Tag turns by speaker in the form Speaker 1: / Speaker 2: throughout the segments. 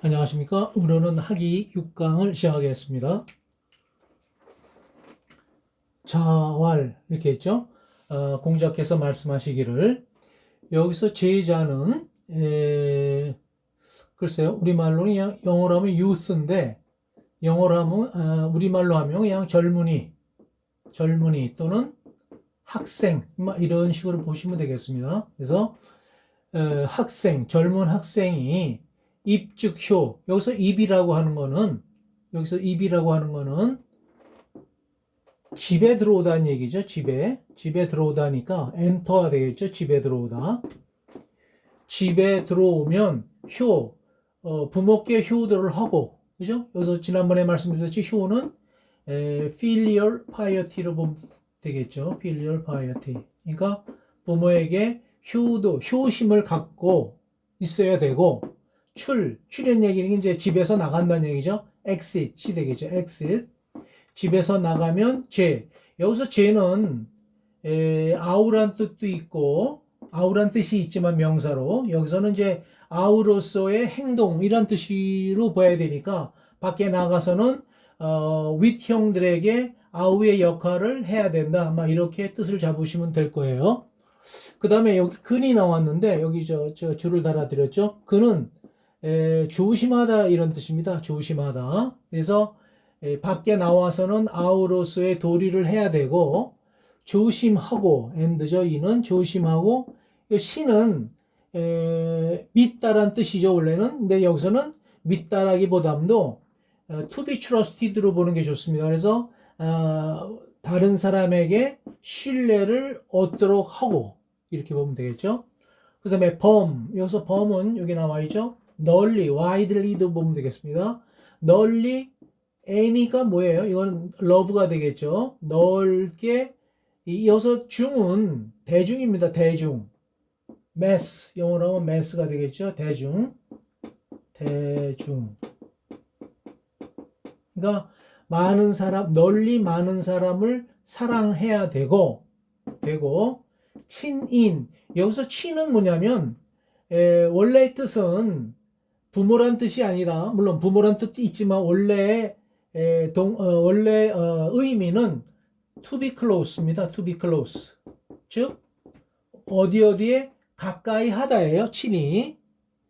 Speaker 1: 안녕하십니까. 오늘은 학기 6강을 시작하겠습니다. 자활, 이렇게 했죠. 어, 공자께서 말씀하시기를, 여기서 제자는, 에, 글쎄요, 우리말로는 그냥 영어로 하면 youth인데, 영어로 하면, 아, 우리말로 하면 그냥 젊은이, 젊은이 또는 학생, 막 이런 식으로 보시면 되겠습니다. 그래서, 어, 학생, 젊은 학생이 입즉효 여기서 입이라고 하는 거는 여기서 입이라고 하는 거는 집에 들어오다는 얘기죠. 집에 집에 들어오다니까 엔터가 되겠죠. 집에 들어오다. 집에 들어오면 효 어, 부모께 효도를 하고 그죠? 여기서 지난번에 말씀드렸듯이 효는 에, filial piety로 보면 되겠죠. filial piety. 그러니까 부모에게 효도, 효심을 갖고 있어야 되고 출, 출연 얘기는 이제 집에서 나간다는 얘기죠. exit이 되겠죠. exit. 집에서 나가면 죄. 여기서 죄는 에, 아우란 뜻도 있고 아우란 뜻이 있지만 명사로 여기서는 이제 아우로서의 행동이란 뜻으로 봐야 되니까 밖에 나가서는 어, 윗 형들에게 아우의 역할을 해야 된다. 막 이렇게 뜻을 잡으시면 될 거예요. 그 다음에 여기 근이 나왔는데 여기 저, 저 줄을 달아드렸죠. 근은 에, 조심하다 이런 뜻입니다. 조심하다. 그래서 에, 밖에 나와서는 아우로스의 도리를 해야 되고 조심하고 엔드죠. 이는 조심하고 신은 에, 믿다란 뜻이죠. 원래는 근데 여기서는 믿다라기보담도 어, to be trusted로 보는 게 좋습니다. 그래서 어, 다른 사람에게 신뢰를 얻도록 하고 이렇게 보면 되겠죠. 그 다음에 범 여기서 범은 여기 나와 있죠. 널리, widely도 보면 되겠습니다. 널리, any가 뭐예요? 이건 love가 되겠죠. 넓게, 이어서 중은 대중입니다. 대중. mass, 영어로 하면 mass가 되겠죠. 대중. 대중. 그러니까 많은 사람, 널리 많은 사람을 사랑해야 되고, 되고, 친인. 여기서 친은 뭐냐면, 에, 원래의 뜻은 부모란 뜻이 아니라 물론 부모란 뜻도 있지만 원래 에, 동, 어, 원래 어, 의미는 to be close입니다. to be close. 즉 어디 어디에 가까이 하다예요. 친이.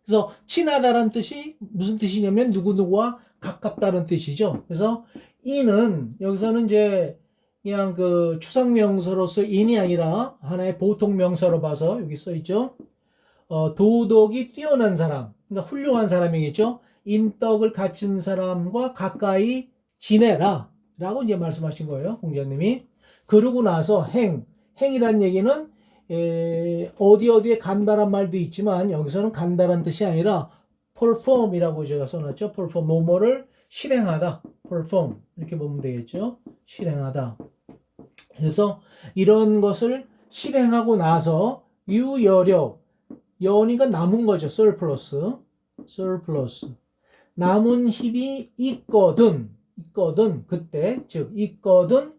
Speaker 1: 그래서 친하다란 뜻이 무슨 뜻이냐면 누구누구와 가깝다는 뜻이죠. 그래서 이는 여기서는 이제 그냥 그 추상 명사로서 인이 아니라 하나의 보통 명사로 봐서 여기 써 있죠. 어, 도덕이 뛰어난 사람, 그러니까 훌륭한 사람이겠죠. 인덕을 갖춘 사람과 가까이 지내라. 라고 이제 말씀하신 거예요. 공자님이. 그러고 나서 행. 행이란 얘기는 에, 어디 어디에 간다란 말도 있지만 여기서는 간다란 뜻이 아니라 perform이라고 제가 써놨죠. perform. 뭐뭐를 실행하다. perform. 이렇게 보면 되겠죠. 실행하다. 그래서 이런 것을 실행하고 나서 유여력. 여니가 남은 거죠. surplus. surplus. 남은 힘이 있거든. 있거든. 그때. 즉, 있거든.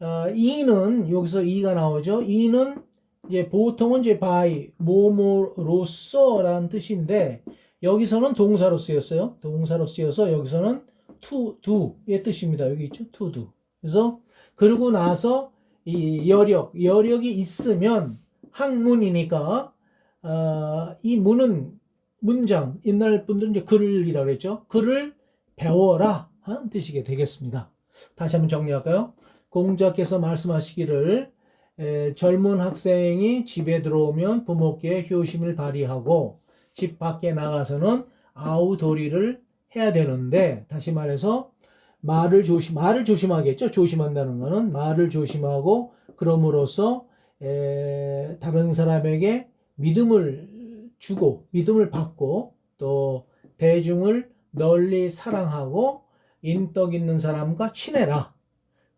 Speaker 1: 어, 이는, 여기서 이가 나오죠. 이는 이제 보통은 이제 by, 뭐뭐로써 라는 뜻인데, 여기서는 동사로 쓰였어요. 동사로 쓰여서 여기서는 to do의 뜻입니다. 여기 있죠. to do. 그래서, 그러고 나서 이 여력, 여력이 있으면 학문이니까 어, 이 문은 문장 옛날 분들은 이제 글이라고 그랬죠. 글을 배워라 하는 뜻이게 되겠습니다. 다시 한번 정리할까요? 공자께서 말씀하시기를 에, 젊은 학생이 집에 들어오면 부모께 효심을 발휘하고 집 밖에 나가서는 아우도리를 해야 되는데 다시 말해서 말을 조심 말을 조심하겠죠. 조심한다는 거는 말을 조심하고 그럼으로써 에, 다른 사람에게 믿음을 주고 믿음을 받고 또 대중을 널리 사랑하고 인덕 있는 사람과 친해라.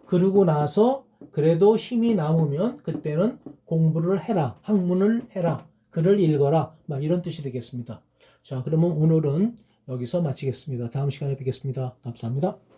Speaker 1: 그러고 나서 그래도 힘이 남으면 그때는 공부를 해라. 학문을 해라. 글을 읽어라. 막 이런 뜻이 되겠습니다. 자, 그러면 오늘은 여기서 마치겠습니다. 다음 시간에 뵙겠습니다. 감사합니다.